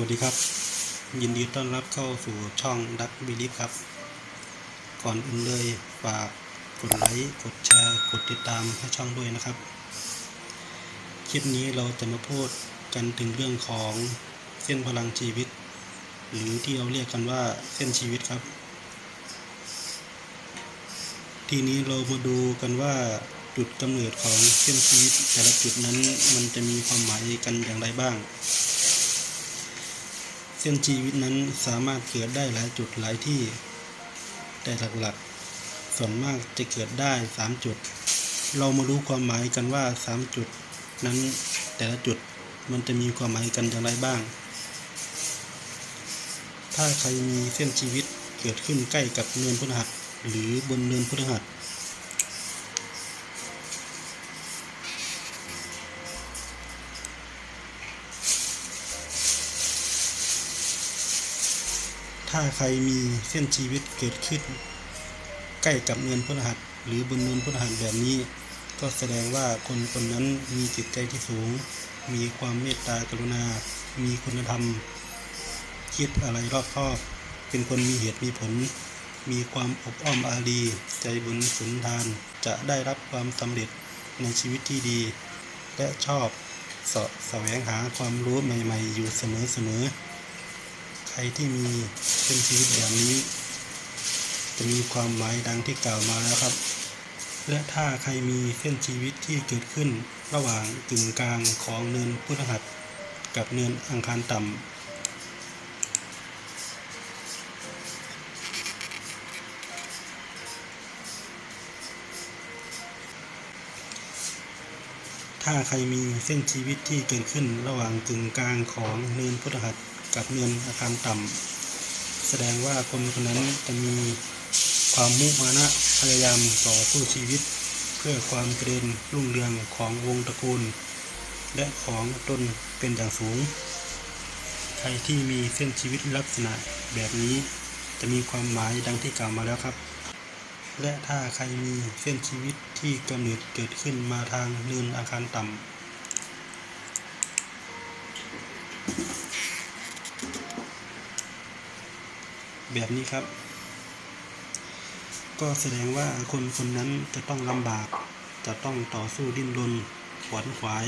วัสดีครับ ยินดีต้อนรับเข้าสู่ช่องดักบิลิฟครับ ก่อนอื่นเลยฝากกดไลค์กดแชร์กดติดตามให้ช่องด้วยนะครับ คลิปนี้เราจะมาพูดกันถึงเรื่องของเส้นพลังชีวิต หรือที่เราเรียกกันว่าเส้นชีวิตครับ ทีนี้เรามาดูกันว่าจุดกำเนิดของเส้นชีวิต แต่ละจุดนั้นมันจะมีความหมายกันอย่างไรบ้าง เส้นชีวิตนั้นสามารถเกิดได้หลายจุดหลายที่ แต่หลักๆ ส่วนมากจะเกิดได้ 3 จุด เรามารู้ความหมายกันว่า 3 จุด นั้นแต่ละจุดมันจะมีความหมายกันอย่างไรบ้าง ถ้าใครมีเส้นชีวิตเกิดขึ้นใกล้กับเนินพฤหัสหรือบนเนินพฤหัส ถ้าใครมีเส้นชีวิตเกิดขึ้น ใกล้กับเนินพฤหัสหรือบนเนินพฤหัสแบบนี้ ก็แสดงว่าคนคนนั้นมีจิตใจที่สูง มีความเมตตากรุณา มีคุณธรรม คิดอะไรรอบคอบ เป็นคนมีเหตุมีผล มีความอบอ้อมอารี ใจบุญสุนทาน จะได้รับความสำเร็จในชีวิตที่ดี และชอบเสาะแสวงหาความรู้ใหม่ ๆ อยู่เสมอๆ รที่มีเส้นชีวิตแบบนี้ จะมีความหมายดังที่กล่าวมาแล้วครับ และถ้าใครมีเส้นชีวิตที่เกิดขึ้นระหว่างกึ่งกลางของเนินพุทธหัตกับเนินอังคารต่ำ ถ้าใครมีเส้นชีวิตที่เกิดขึ้นระหว่างกึ่งกลางของเนินพุทธหัสกับเนินอาคารต่ำแสดงว่าคนคนนั้นจะมีความมุมานะพยายามต่อสู้ชีวิต เพื่อความเจริญรุ่งเรืองของวงตระกูล และของตนเป็นอย่างสูง ใครที่มีเส้นชีวิตลักษณะแบบนี้จะมีความหมายดังที่กล่าวมาแล้วครับ และถ้าใครมีเส้นชีวิตที่กำเนิดเกิดขึ้นมาทางเนินอาคารต่ำแบบนี้ครับ ก็แสดงว่าคนคนนั้นจะต้องลำบาก จะต้องต่อสู้ดิ้นรนขวนขวาย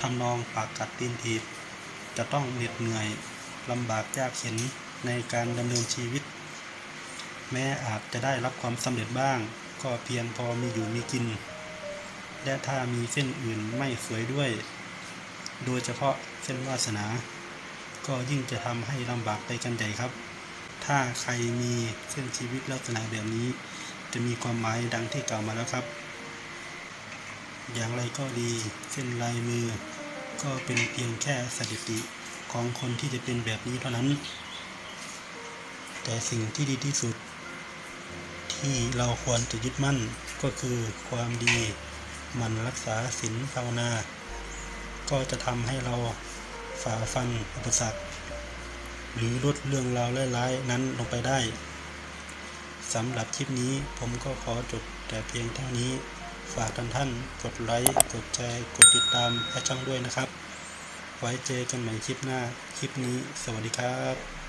ทำนองปากกัดตีนถีบจะต้องเหน็ดเหนื่อยลำบากยากเข็นในการดำเนินชีวิต แม้อาจจะได้รับความสำเร็จบ้าง ก็เพียงพอมีอยู่มีกิน และถ้ามีเส้นอื่นไม่สวยด้วย โดยเฉพาะเส้นวาสนา ก็ยิ่งจะทำให้ลำบากไปกันใหญ่ครับ ถ้าใครมีเส้นชีวิตลักษณะแบบนี้ จะมีความหมายดังที่กล่าวมาแล้วครับ อย่างไรก็ดี เส้นลายมือ ก็เป็นเพียงแค่สถิติของคนที่จะเป็นแบบนี้เท่านั้น แต่สิ่งที่ดีที่สุด ที่เราควรจะยึดมั่นก็คือความดีมันรักษาศีลภาวนา ก็จะทำให้เราฝ่าฟันอุปสรรค หรือลดเรื่องราวร้ายๆนั้นลงไปได้สำหรับคลิปนี้ผมก็ขอจบแต่เพียงเท่านี้ ฝากท่านท่านกดไลค์กดแชร์กดติดตามให้ช่องด้วยนะครับ ไว้เจอกันใหม่คลิปหน้า คลิปนี้ สวัสดีครับ